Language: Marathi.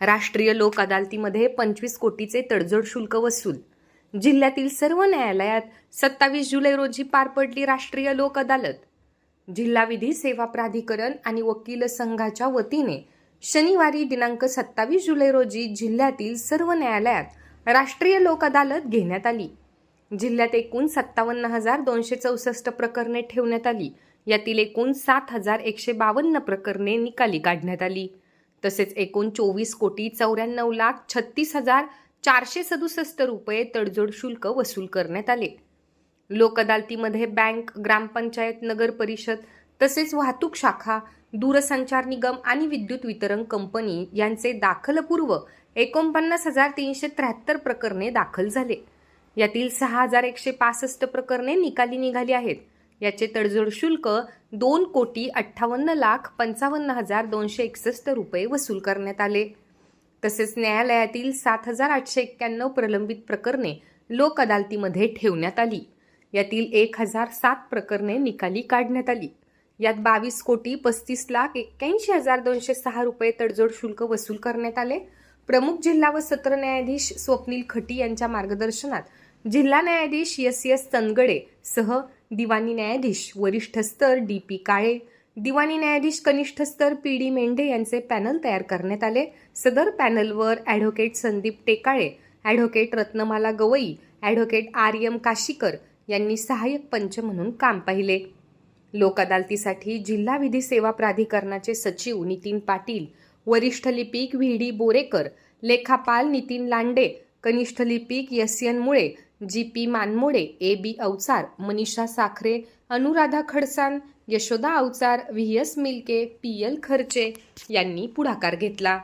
राष्ट्रीय लोक अदालतीमध्ये पंचवीस कोटीचे तडजोड शुल्क वसूल. जिल्ह्यातील सर्व न्यायालयात सत्तावीस जुलै रोजी पार पडली राष्ट्रीय लोक अदालत. जिल्हा विधी सेवा प्राधिकरण आणि वकील संघाच्या वतीने शनिवारी दिनांक सत्तावीस जुलै रोजी जिल्ह्यातील सर्व न्यायालयात राष्ट्रीय लोक अदालत घेण्यात आली. जिल्ह्यात एकूण सत्तावन्न हजार दोनशे चौसष्ट प्रकरणे ठेवण्यात आली. यातील एकूण सात हजार एकशे बावन्न प्रकरणे निकाली काढण्यात आली. तसेच एकूण चोवीस कोटी चौऱ्याण्णव लाख छत्तीस हजार चारशे सदुसष्ट रुपये तडजोड शुल्क वसूल करण्यात आले. लोक अदालतीमध्ये बँक ग्रामपंचायत नगर परिषद तसेच वाहतूक शाखा दूरसंचार निगम आणि विद्युत वितरण कंपनी यांचे दाखलपूर्व एकोणपन्नास हजार तीनशे त्र्याहत्तर प्रकरणे दाखल झाले. यातील सहा हजार एकशे पासष्ट प्रकरणे निकाली निघाली आहेत. याचे तडजोड शुल्क दोन कोटी अठ्ठावन्न लाख पंचावन्न हजार दोनशे एकसष्ट रुपये वसूल करण्यात आले. तसेच न्यायालयातील सात हजार आठशे एक्क्याण्णव प्रलंबित प्रकरणे लोक अदालतीमध्ये ठेवण्यात आली. यातील एक हजार सात प्रकरणे निकाली काढण्यात आली. यात बावीस कोटी पस्तीस लाख एक्क्याऐंशी हजार दोनशे सहा रुपये तडजोड शुल्क वसूल करण्यात आले. प्रमुख जिल्हा व सत्र न्यायाधीश स्वप्नील खटी यांच्या मार्गदर्शनात जिल्हा न्यायाधीश एस एस तनगडे सह दिवाणी न्यायाधीश वरिष्ठ स्तर डी पी काळे दिवाणी न्यायाधीश कनिष्ठ स्तर पी डी मेंढे यांचे पॅनल तयार करण्यात आले. सदर पॅनलवर advocate Sandeep Tekale advocate Ratnamala Gawai advocate R M Kashikar यांनी सहाय्यक पंच म्हणून काम पाहिले. लोक अदालतीसाठी जिल्हा विधी सेवा प्राधिकरणाचे सचिव नितीन पाटील वरिष्ठ लिपिक व्ही डी बोरेकर लेखापाल नितीन लांडे कनिष्ठ लिपिक S N Mule G P Manmode A B Avchar Manisha Sakhare Anuradha Khadsan Yashoda Avchar V S Milke P L Kharche यांनी पुढाकार घेतला.